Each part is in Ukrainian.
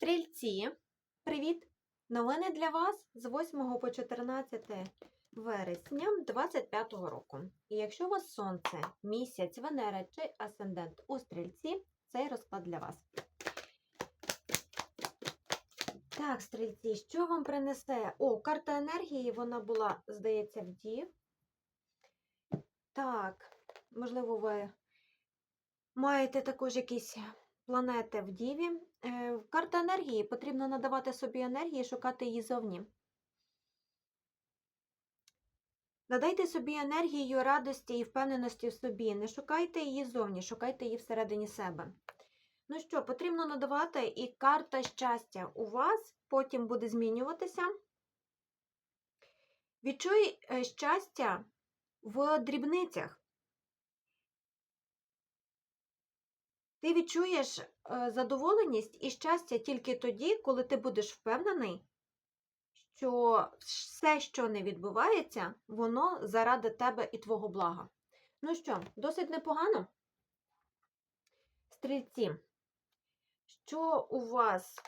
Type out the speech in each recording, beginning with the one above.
Стрільці, привіт! Новини для вас з 8 по 14 вересня 2025 року. І якщо у вас сонце, місяць, Венера чи асцендент у стрільці, цей розклад для вас. Так, стрільці, що вам принесе? О, карта енергії, вона була, здається, в Дів. Так, можливо, ви маєте також якісь планети в Діві. Е, Карта енергії. Потрібно надавати собі енергії, шукати її зовні. Надайте собі енергію радості і впевненості в собі. Не шукайте її зовні, шукайте її всередині себе. Ну що, потрібно надавати і карта щастя у вас потім буде змінюватися. Відчуй е, щастя в дрібницях. Ти відчуєш задоволеність і щастя тільки тоді, коли ти будеш впевнений, що все, що не відбувається, воно заради тебе і твого блага. Ну що, досить непогано? Стрільці, що у вас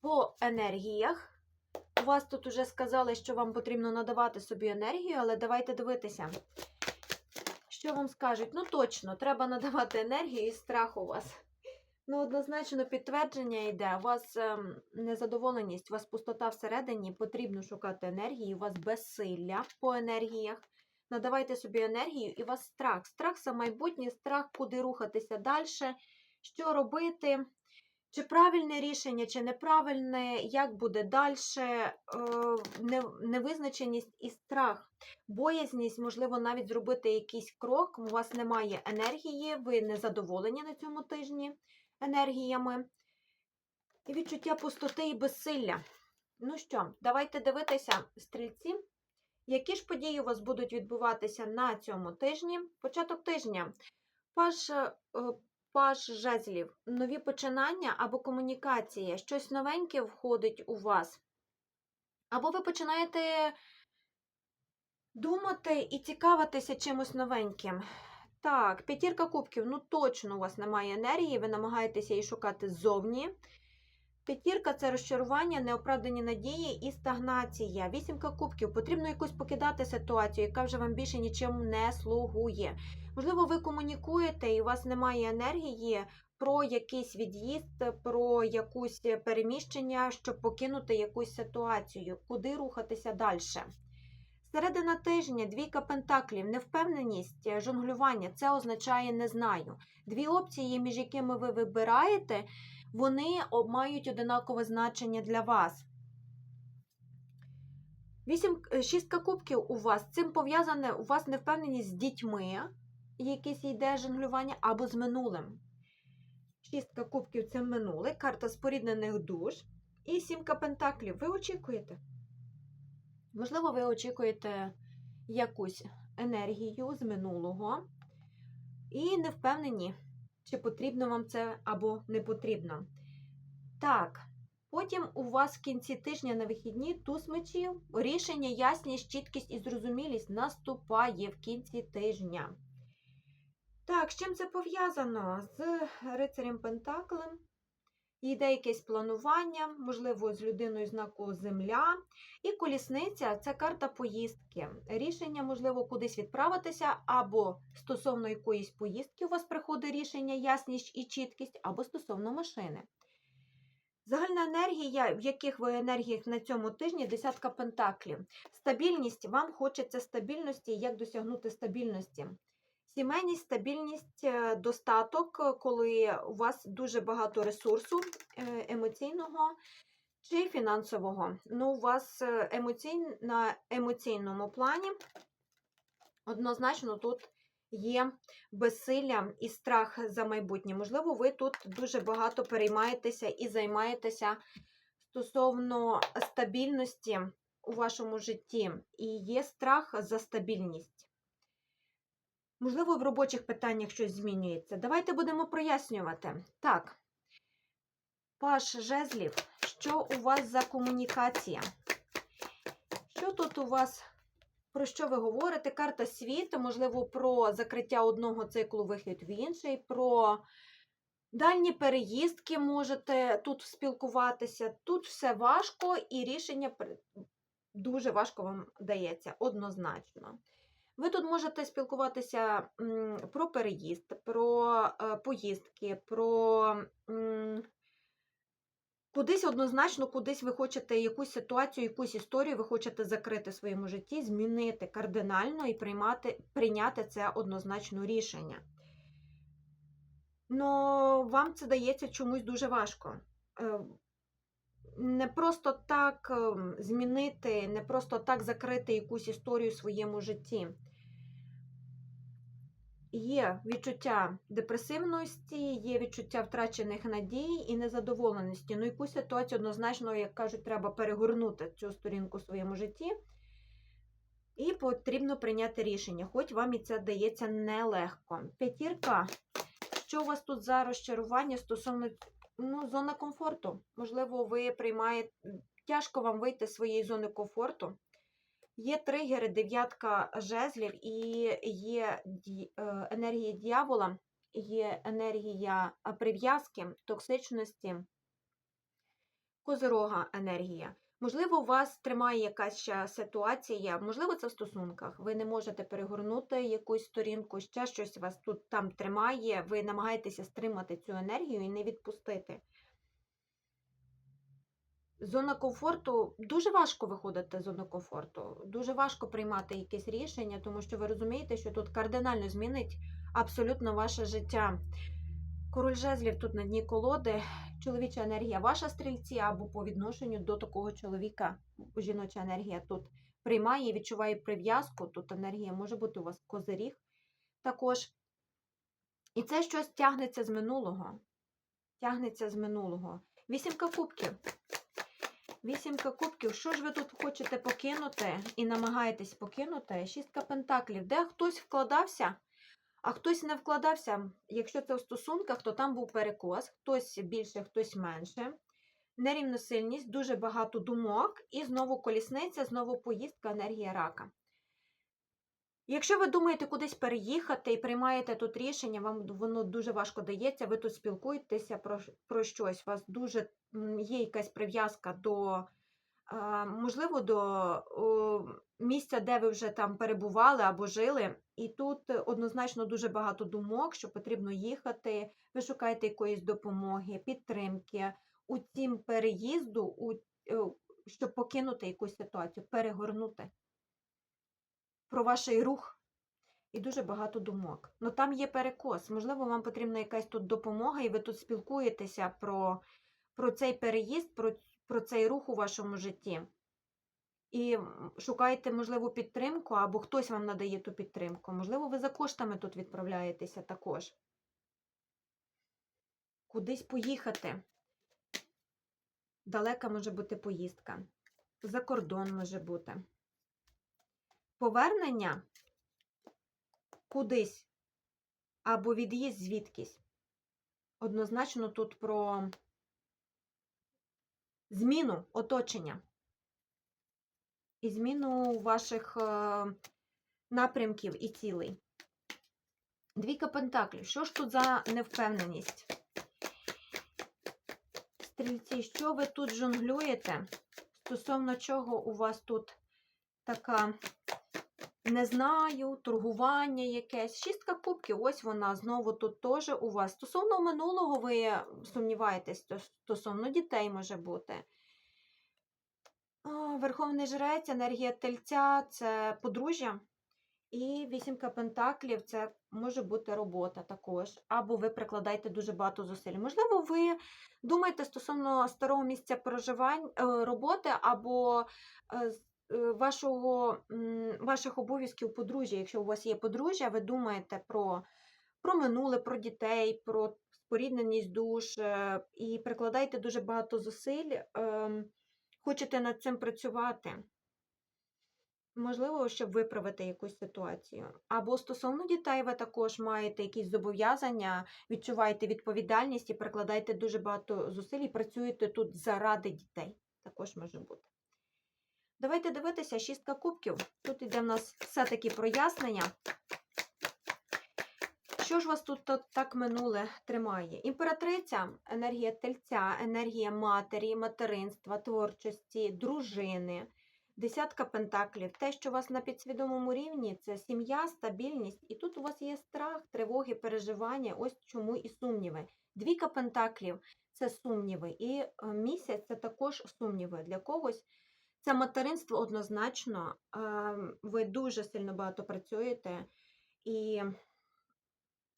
по енергіях? У вас тут уже сказали, що вам потрібно надавати собі енергію, але давайте дивитися. Що вам скажуть? Ну точно, треба надавати енергію і страх у вас. Ну, однозначно, підтвердження йде. У вас ем, незадоволеність, у вас пустота всередині, потрібно шукати енергії, у вас безсилля по енергіях. Надавайте собі енергію, і у вас страх. Страх за майбутнє, страх, куди рухатися далі, що робити, чи правильне рішення, чи неправильне, як буде далі, невизначеність і страх боязність, можливо, навіть зробити якийсь крок, у вас немає енергії, ви не задоволені на цьому тижні енергіями. І відчуття пустоти і безсилля. Ну що, давайте дивитися, стрільці, які ж події у вас будуть відбуватися на цьому тижні. Початок тижня. Паш, е, паш жезлів, нові починання або комунікація, щось новеньке входить у вас. Або ви починаєте думати і цікавитися чимось новеньким. Так, п'ятірка кубків, ну точно у вас немає енергії, ви намагаєтеся її шукати ззовні. П'ятірка це розчарування, неоправдані надії і стагнація. Вісімка кубків, потрібно якусь покидати ситуацію, яка вже вам більше нічим не слугує. Можливо, ви комунікуєте і у вас немає енергії про якийсь від'їзд, про якусь переміщення, щоб покинути якусь ситуацію, куди рухатися далі. Середина тижня, двійка пентаклів, невпевненість, жонглювання це означає не знаю. Дві опції, між якими ви вибираєте, вони мають одинакове значення для вас. Вісім, шістка кубків у вас. Цим пов'язане у вас невпевненість з дітьми, якесь йде жонглювання, або з минулим. Шістка кубків це минуле, карта споріднених душ. І сімка пентаклів. Ви очікуєте. Можливо, ви очікуєте якусь енергію з минулого і не впевнені, чи потрібно вам це або не потрібно. Так, потім у вас в кінці тижня на вихідні туз мечів, рішення, ясність, чіткість і зрозумілість наступає в кінці тижня. Так, з чим це пов'язано? З рицарем Пентаклем. Йде якесь планування, можливо, з людиною знаку Земля. І колісниця це карта поїздки. Рішення, можливо, кудись відправитися, або стосовно якоїсь поїздки у вас приходить рішення, ясність і чіткість, або стосовно машини. Загальна енергія, в яких ви енергіях на цьому тижні десятка пентаклів. Стабільність, вам хочеться стабільності, як досягнути стабільності. Сімейність, стабільність, е, достаток, коли у вас дуже багато ресурсу е, емоційного чи фінансового. Ну, у вас е, емоцій... на емоційному плані однозначно тут є безсилля і страх за майбутнє. Можливо, ви тут дуже багато переймаєтеся і займаєтеся стосовно стабільності у вашому житті, і є страх за стабільність. Можливо, в робочих питаннях щось змінюється. Давайте будемо прояснювати. Так, Паш жезлів, що у вас за комунікація? Що тут у вас, про що ви говорите? Карта світу, можливо, про закриття одного циклу вихід в інший, про Дальні переїздки можете тут спілкуватися. Тут все важко і рішення дуже важко вам дається, однозначно. Ви тут можете спілкуватися про переїзд, про е, поїздки, про кудись однозначно, кудись ви хочете якусь ситуацію, якусь історію ви хочете закрити в своєму житті, змінити кардинально і приймати, прийняти це однозначно рішення. Но вам це дається чомусь дуже важко. Е, Не просто так ем, змінити, не просто так закрити якусь історію в своєму житті. Є відчуття депресивності, є відчуття втрачених надій і незадоволеності. Ну, якусь ситуацію однозначно, як кажуть, треба перегорнути цю сторінку в своєму житті. І потрібно прийняти рішення, хоч вам і це дається нелегко. П'ятірка. Що у вас тут за розчарування стосовно ну, зона комфорту? Можливо, ви приймаєте тяжко вам вийти з своєї зони комфорту. Є тригери, дев'ятка жезлів і є е, енергія дьявола, є енергія е, прив'язки, токсичності, козирога енергія. Можливо, вас тримає якась ще ситуація, можливо, це в стосунках. Ви не можете перегорнути якусь сторінку, ще щось вас тут там тримає, ви намагаєтеся стримати цю енергію і не відпустити. Зона комфорту дуже важко виходити з зони комфорту, дуже важко приймати якесь рішення, тому що ви розумієте, що тут кардинально змінить абсолютно ваше життя. Король жезлів тут на дні колоди, чоловіча енергія ваша стрільці, або по відношенню до такого чоловіка, жіноча енергія тут приймає і відчуває прив'язку. Тут енергія може бути у вас козиріг також. І це щось тягнеться з минулого. Тягнеться з минулого. Вісімка кубків. Вісімка кубків. Що ж ви тут хочете покинути і намагаєтесь покинути? Шістка пентаклів. Де хтось вкладався, а хтось не вкладався. Якщо це в стосунках, то там був перекос, хтось більше, хтось менше. Нерівносильність, дуже багато думок, і знову колісниця, знову поїздка, енергія рака. Якщо ви думаєте кудись переїхати і приймаєте тут рішення, вам воно дуже важко дається, ви тут спілкуєтеся про, про щось, у вас дуже є якась прив'язка до, можливо, до місця, де ви вже там перебували або жили. І тут однозначно дуже багато думок, що потрібно їхати, ви шукаєте якоїсь допомоги, підтримки. У цім переїзду, у, е, щоб покинути якусь ситуацію, перегорнути про ваш рух і дуже багато думок. Ну там є перекос. Можливо, вам потрібна якась тут допомога, і ви тут спілкуєтеся про, про цей переїзд, про, про цей рух у вашому житті. І шукаєте, можливо, підтримку, або хтось вам надає ту підтримку. Можливо, ви за коштами тут відправляєтеся також. Кудись поїхати. Далека може бути поїздка. За кордон може бути повернення кудись або від'їзд звідкись. Однозначно тут про зміну оточення і зміну ваших е, напрямків і цілей. Двійка пентаклів. Що ж тут за невпевненість? Стрільці, що ви тут жонглюєте? Стосовно чого у вас тут така не знаю, торгування якесь. Шістка кубків, ось вона знову тут теж у вас. Стосовно минулого ви сумніваєтесь, стосовно дітей може бути. Верховний жрець, енергія тельця це подружжя. І вісімка пентаклів це може бути робота також. Або ви прикладаєте дуже багато зусиль. Можливо, ви думаєте стосовно старого місця проживання е, роботи, або е, вашого, ваших обов'язків подружжя. Якщо у вас є подружжя, ви думаєте про, про минуле, про дітей, про спорідненість душ е, і прикладаєте дуже багато зусиль, ем, хочете над цим працювати. Можливо, щоб виправити якусь ситуацію. Або стосовно дітей, ви також маєте якісь зобов'язання, відчуваєте відповідальність і прикладаєте дуже багато зусиль і працюєте тут заради дітей. Також може бути. Давайте дивитися, шістка кубків. Тут йде в нас все-таки прояснення. Що ж вас тут так минуле тримає? Імператриця, енергія тельця, енергія матері, материнства, творчості, дружини. Десятка пентаклів. Те, що у вас на підсвідомому рівні, це сім'я, стабільність. І тут у вас є страх, тривоги, переживання, ось чому і сумніви. Двійка пентаклів це сумніви. І е, місяць це також сумніви. Для когось це материнство однозначно. Ем, Ви дуже сильно багато працюєте і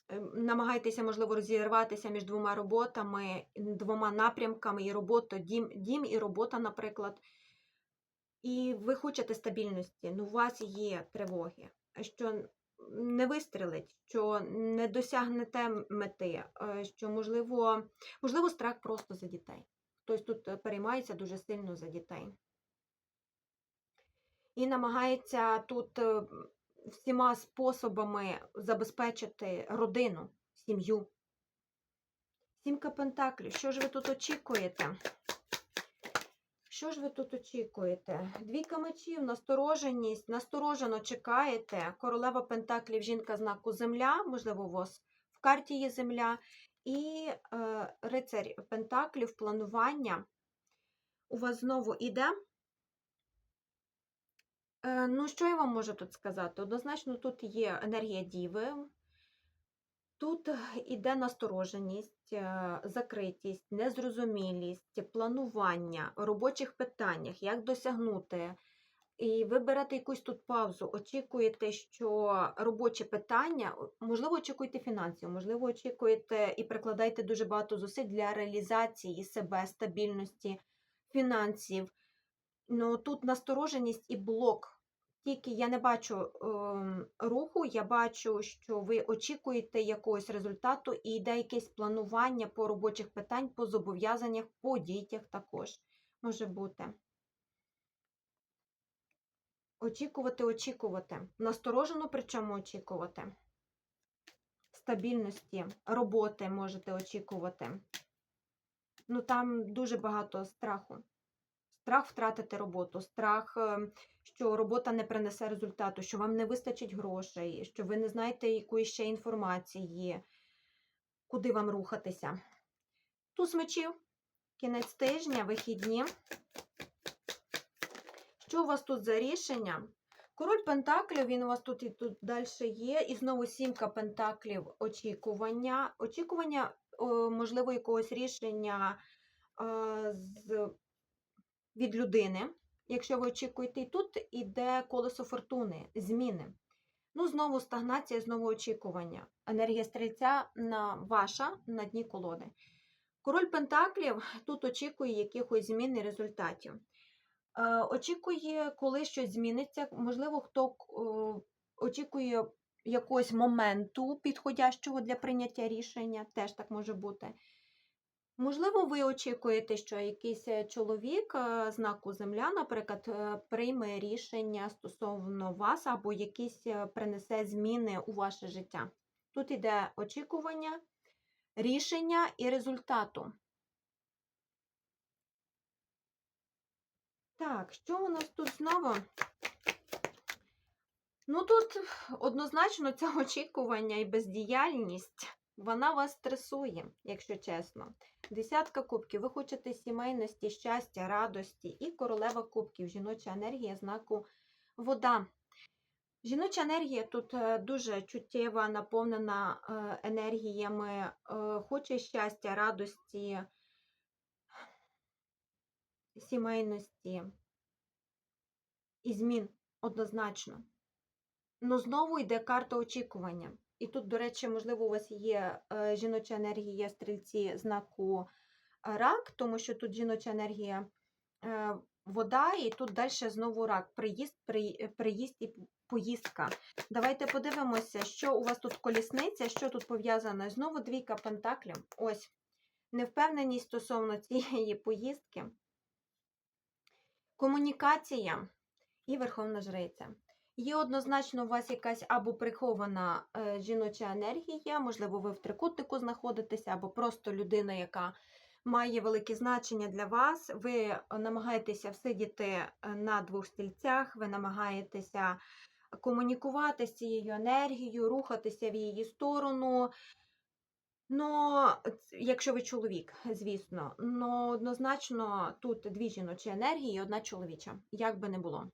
е, намагаєтеся, можливо, розірватися між двома роботами, двома напрямками, і робота, дім, дім і робота, наприклад. І ви хочете стабільності, ну у вас є тривоги, що не вистрілить, що не досягнете мети, е, що можливо, можливо, страх просто за дітей. Хтось тут е, переймається дуже сильно за дітей. І намагається тут е, всіма способами забезпечити родину, сім'ю. Сімка Пентаклів. Що ж ви тут очікуєте? Що ж ви тут очікуєте? Двійка мечів, настороженість, насторожено чекаєте. Королева Пентаклів, жінка знаку Земля, можливо, у вас в карті є Земля. І е, рицарь Пентаклів, планування. У вас знову іде. Е, ну, що я вам можу тут сказати? Однозначно, тут є енергія Діви. Тут іде настороженість, е, закритість, незрозумілість, планування, робочих питаннях, як досягнути. І ви берете якусь тут паузу, очікуєте, що робочі питання, можливо, очікуєте фінансів, можливо, очікуєте і прикладаєте дуже багато зусиль для реалізації себе, стабільності, фінансів. Ну, тут настороженість і блок. Тільки я не бачу ем, руху, я бачу, що ви очікуєте якогось результату і йде якесь планування по робочих питань, по зобов'язаннях, по дітях також може бути. Очікувати, очікувати. Насторожено, причому очікувати. Стабільності, роботи можете очікувати. Ну, там дуже багато страху. Страх втратити роботу, страх, е, що робота не принесе результату, що вам не вистачить грошей, що ви не знаєте якої ще інформації, куди вам рухатися. Туз мечів, кінець тижня, вихідні. Що у вас тут за рішення? Король Пентаклів, він у вас тут і тут далі є. І знову сімка Пентаклів очікування. Очікування, можливо, якогось рішення е, з від людини, якщо ви очікуєте, і тут іде колесо фортуни, зміни. Ну, знову стагнація, знову очікування. Енергія стрільця на ваша на дні колоди. Король Пентаклів тут очікує якихось змін і результатів. Е, очікує, коли щось зміниться. Можливо, хто е, очікує якогось моменту підходящого для прийняття рішення, теж так може бути. Можливо, ви очікуєте, що якийсь е, чоловік е, знаку Земля, наприклад, е, прийме рішення стосовно вас або якісь принесе зміни у ваше життя. Тут іде очікування, рішення і результату. Так, що у нас тут знову? Ну, тут однозначно це очікування і бездіяльність. Вона вас стресує, якщо чесно. Десятка кубків. Ви хочете сімейності, щастя, радості і королева кубків, жіноча енергія знаку вода. Жіноча енергія тут е, дуже чуттєва, наповнена е, енергіями, е, хоче щастя, радості, сімейності і змін однозначно. Ну, знову йде карта очікування. І тут, до речі, можливо, у вас є е, жіноча енергія стрільці знаку е, рак, тому що тут жіноча енергія е, вода, і тут далі знову рак. Приїзд, приїзд і поїздка. Давайте подивимося, що у вас тут колісниця, що тут пов'язано. Знову двійка пентаклів. Ось. Невпевненість стосовно цієї поїздки. Комунікація і верховна жриця. Є однозначно у вас якась або прихована е, жіноча енергія, можливо, ви в трикутнику знаходитеся, або просто людина, яка має велике значення для вас. Ви намагаєтеся всидіти е, на двох стільцях, ви намагаєтеся комунікувати з цією енергією, рухатися в її сторону. Ну, якщо ви чоловік, звісно, ну однозначно тут дві жіночі енергії і одна чоловіча, як би не було.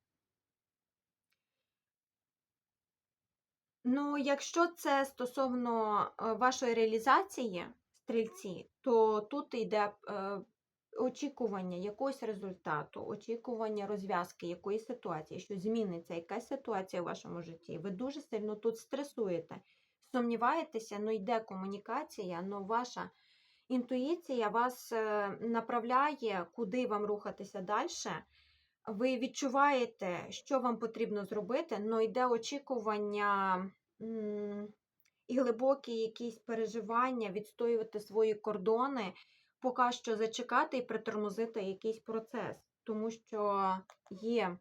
Ну, якщо це стосовно е, вашої реалізації, стрільці, то тут йде е, очікування якогось результату, очікування розв'язки якоїсь ситуації, що зміниться якась ситуація в вашому житті. Ви дуже сильно тут стресуєте, сумніваєтеся, ну йде комунікація, ну ваша інтуїція вас е, направляє, куди вам рухатися далі. Ви відчуваєте, що вам потрібно зробити, але йде очікування і глибокі якісь переживання, відстоювати свої кордони, поки що зачекати і притормозити якийсь процес. Тому що є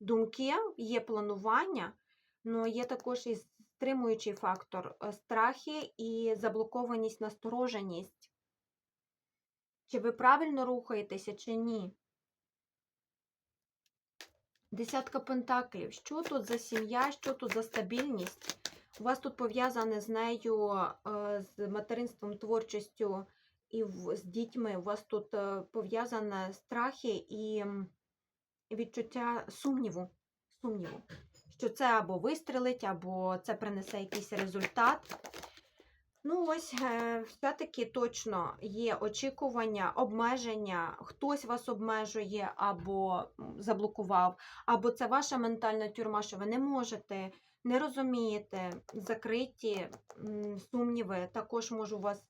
думки, є планування, але є також і стримуючий фактор е, страхи і заблокованість, настороженість. Чи ви правильно рухаєтеся, чи ні? Десятка пентаклів. Що тут за сім'я, що тут за стабільність? У вас тут пов'язане з нею, е, з материнством, творчістю і з дітьми. У вас тут е, пов'язане страхи і відчуття сумніву. сумніву. Що це або вистрелить, або це принесе якийсь результат. Ну, ось, е, все-таки точно є очікування, обмеження, хтось вас обмежує або заблокував, або це ваша ментальна тюрма, що ви не можете, не розумієте, закриті сумніви, також можу вас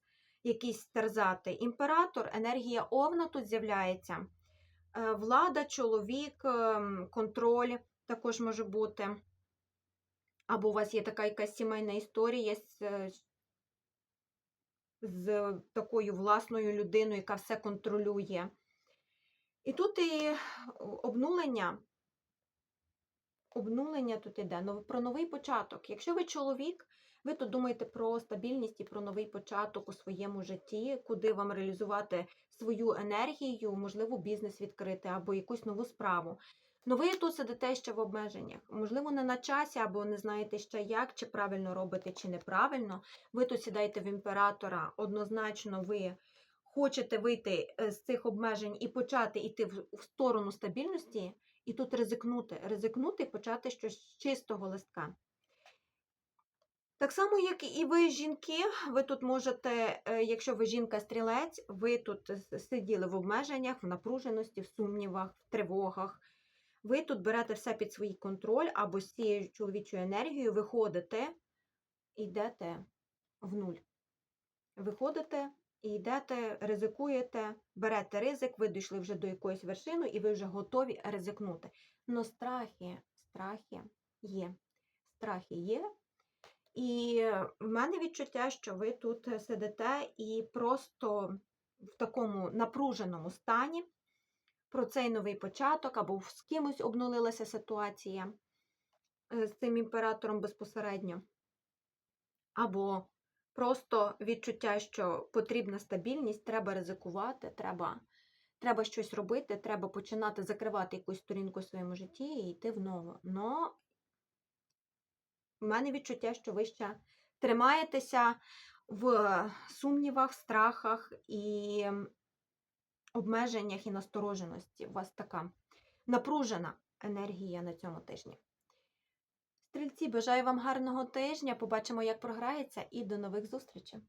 якісь терзати. Імператор, енергія овна тут з'являється. Е, Влада, чоловік, контроль також може бути. Або у вас є така якась сімейна історія з, е, з такою власною людиною, яка все контролює. І тут і обнулення. Обнулення тут іде про новий початок. Якщо ви чоловік, ви тут думаєте про стабільність і про новий початок у своєму житті, куди вам реалізувати свою енергію, можливо, бізнес відкрити або якусь нову справу. Ну ви тут сидите ще в обмеженнях. Можливо, не на часі, або не знаєте ще як, чи правильно робите, чи неправильно. Ви тут сідаєте в імператора, однозначно ви хочете вийти е, з цих обмежень і почати йти в сторону стабільності, і тут ризикнути, ризикнути і почати щось з чистого листка. Так само, як і ви, жінки, ви тут можете, е, якщо ви жінка-стрілець, ви тут сиділи в обмеженнях, в напруженості, в сумнівах, в тривогах. Ви тут берете все під свій контроль або з цією чоловічою енергією виходите і йдете в нуль. Виходите і йдете, ризикуєте, берете ризик, ви дійшли вже до якоїсь вершини і ви вже готові ризикнути. Но страхи, страхи є. Страхи є. І в мене відчуття, що ви тут сидите і просто в такому напруженому стані про цей новий початок, або з кимось обнулилася ситуація е, з цим імператором безпосередньо, або просто відчуття, що потрібна стабільність, треба ризикувати, треба, треба щось робити, треба починати закривати якусь сторінку в своєму житті і йти в нову. Но в мене відчуття, що ви ще тримаєтеся в сумнівах, страхах і обмеженнях і настороженості. У вас така напружена енергія на цьому тижні. Стрільці, бажаю вам гарного тижня. Побачимо, як програється, і до нових зустрічей!